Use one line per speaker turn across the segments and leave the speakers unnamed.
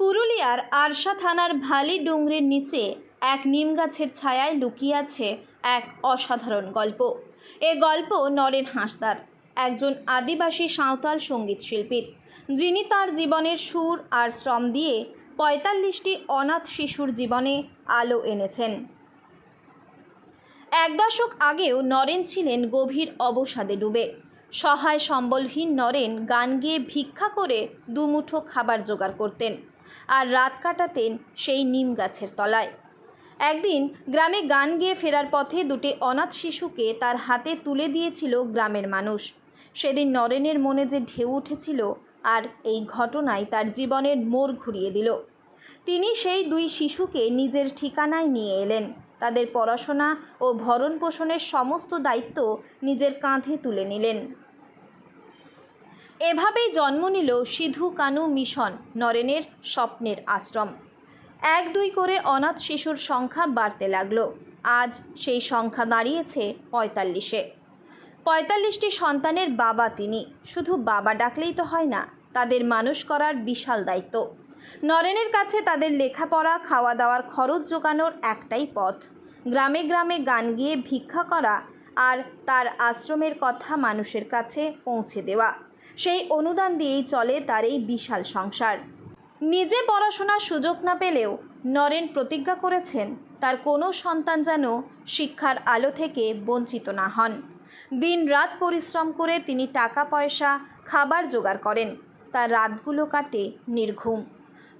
পুরুলিয়ার আরশা থানার ভালি ডুংরির নিচে এক নিম গাছের ছায়ায় লুকিয়ে আছে এক অসাধারণ গল্প। এ গল্প নরেন হাঁসদার, একজন আদিবাসী সাঁওতাল সংগীত শিল্পীর। যিনি তার জীবনের সুর আর শ্রম দিয়ে পঁয়তাল্লিশটি অনাথ শিশুর জীবনে আলো এনেছেন। এক দশক আগেও নরেন ছিলেন গভীর অবসাদে ডুবে। সহায় সম্বলহীন নরেন গান গেয়ে ভিক্ষা করে দুমুঠো খাবার জোগাড় করতেন। আর রাত কাটাতেন সেই নিম গাছের তলায়। একদিন গ্রামে গান গেয়ে ফেরার পথে দুটি অনাথ শিশুকে তার হাতে তুলে দিয়েছিল গ্রামের মানুষ। সেদিন নরেনের মনে যে ঢেউ উঠেছিল আর এই ঘটনায় তার জীবনের মোড় ঘুরিয়ে দিল। তিনি সেই দুই শিশুকে নিজের ঠিকানায় নিয়ে এলেন। তাদের পড়াশোনা ও ভরণ পোষণের সমস্ত দায়িত্ব নিজের কাঁধে তুলে নিলেন। এভাবেই জন্ম নিল সিধু কানু মিশন, নরেনের স্বপ্নের আশ্রম। এক দুই করে অনাথ শিশুর সংখ্যা বাড়তে লাগল। আজ সেই সংখ্যা দাঁড়িয়েছে পঁয়তাল্লিশে। পঁয়তাল্লিশটি সন্তানের বাবা তিনি। শুধু বাবা ডাকলেই তো হয় না, তাদের মানুষ করার বিশাল দায়িত্ব। নরেনের কাছে তাদের লেখাপড়া খাওয়া দাওয়ার খরচ জোগানোর একটাই পথ। গ্রামে গ্রামে গান গিয়ে ভিক্ষা করা আর তার আশ্রমের কথা মানুষের কাছে পৌঁছে দেওয়া। সেই অনুদান দিয়েই চলে তার এই বিশাল সংসার। নিজে পড়াশোনার সুযোগ না পেলেও নরেন প্রতিজ্ঞা করেছেন, তার কোনো সন্তান যেন শিক্ষার আলো থেকে বঞ্চিত না হন। দিন রাত পরিশ্রম করে তিনি টাকা পয়সা খাবার জোগাড় করেন। তার রাতগুলো কাটে নির্ঘুম।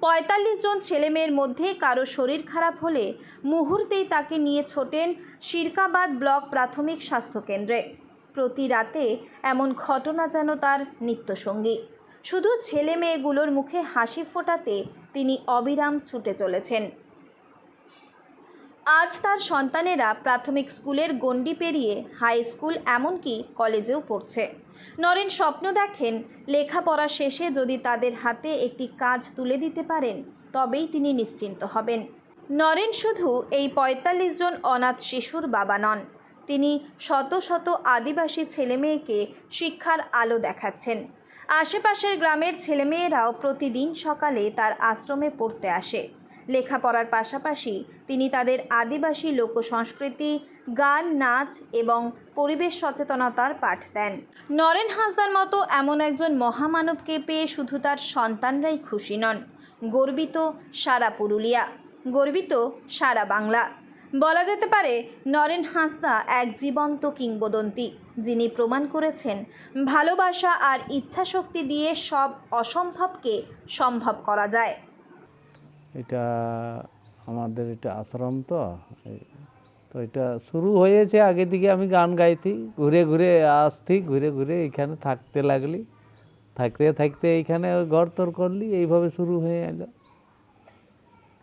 পঁয়তাল্লিশ জন ছেলেমেয়ের মধ্যে কারও শরীর খারাপ হলে মুহূর্তেই তাকে নিয়ে ছোটেন শিরকাবাদ ব্লক প্রাথমিক স্বাস্থ্যকেন্দ্রে প্রতি রাতে এমন ঘটনা যেন তার নিত্যসঙ্গী। শুধু ছেলে মেয়েগুলোর মুখে হাসি ফোটাতে তিনি অবিরাম ছুটে চলেছেন। আজ তার সন্তানেরা প্রাথমিক স্কুলের গণ্ডি পেরিয়ে হাই স্কুল এমনকি কলেজেও পড়ছে। নরেন স্বপ্ন দেখেন, লেখাপড়া শেষে যদি তাদের হাতে একটি কাজ তুলে দিতে পারেন, তবেই তিনি নিশ্চিন্ত হবেন। নরেন শুধু এই পঁয়তাল্লিশ জন অনাথ শিশুর বাবা নন, তিনি শত শত আদিবাসী ছেলেমেয়েকে শিক্ষার আলো দেখাচ্ছেন। আশেপাশের গ্রামের ছেলেমেয়েরাও প্রতিদিন সকালে তার আশ্রমে পড়তে আসে। লেখাপড়ার পাশাপাশি তিনি তাদের আদিবাসী লোকসংস্কৃতি, গান, নাচ এবং পরিবেশ সচেতনতার পাঠ দেন। নরেন হাঁসদার মতো এমন একজন মহামানবকে পেয়ে শুধু তার সন্তানরাই খুশি নন। গর্বিত সারা পুরুলিয়া, গর্বিত সারা বাংলা। বলা যেতে পারে, নরেন হাঁসদা এক জীবন্ত কিংবদন্তি, যিনি প্রমাণ করেছেন ভালোবাসা আর ইচ্ছাশক্তি দিয়ে সব অসম্ভবকে সম্ভব করা যায়।
এটা আমাদের এটা আশ্রম তো তো এটা শুরু হয়েছে আগে দিকে আমি গান গাইতি ঘুরে ঘুরে আসতি ঘুরে ঘুরে এখানে থাকতে লাগলি থাকতে থাকতে এইখানে ঘর তোর করলি এইভাবে শুরু হয়ে এলো।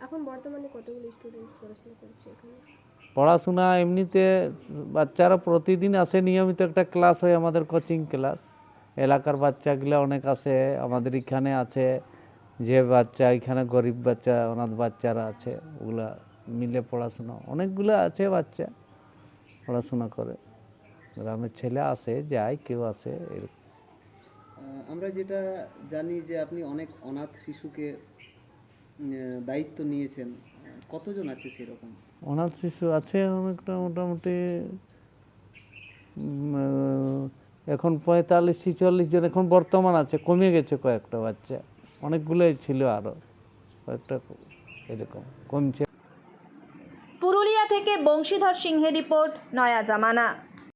এখন বর্তমানে কতগুলো স্টুডেন্ট পড়াশোনা করছে এখানে?
পড়াশোনা এমনিতে বাচ্চারা প্রতিদিন আসে নিয়মিত একটা ক্লাস হয় আমাদের কোচিং ক্লাস এলাকার বাচ্চাগুলো অনেক আসে আমাদের এখানে আছে যে বাচ্চা এখানে গরিব বাচ্চা অনাথ বাচ্চারা আছে ওগুলা মিলে পড়াশোনা অনেকগুলো আছে বাচ্চা পড়াশোনা করে। গ্রামের ছেলে আসে যায় কেউ আসে এরকম।
আমরা যেটা জানি যে আপনি অনেক অনাথ শিশুকে দায়িত্ব নিয়েছেন কতজন আছে সেরকম?
অনাথ শিশু আছে অনেকটা মোটামুটি এখন পঁয়তাল্লিশ ছিচল্লিশ জন এখন বর্তমান আছে কমে গেছে কয়েকটা বাচ্চা। অনেকগুলোই ছিল আরও কয়েকটা এরকম কমছে।
পুরুলিয়া থেকে বংশীধর সিংহের রিপোর্ট নয়া জামানা।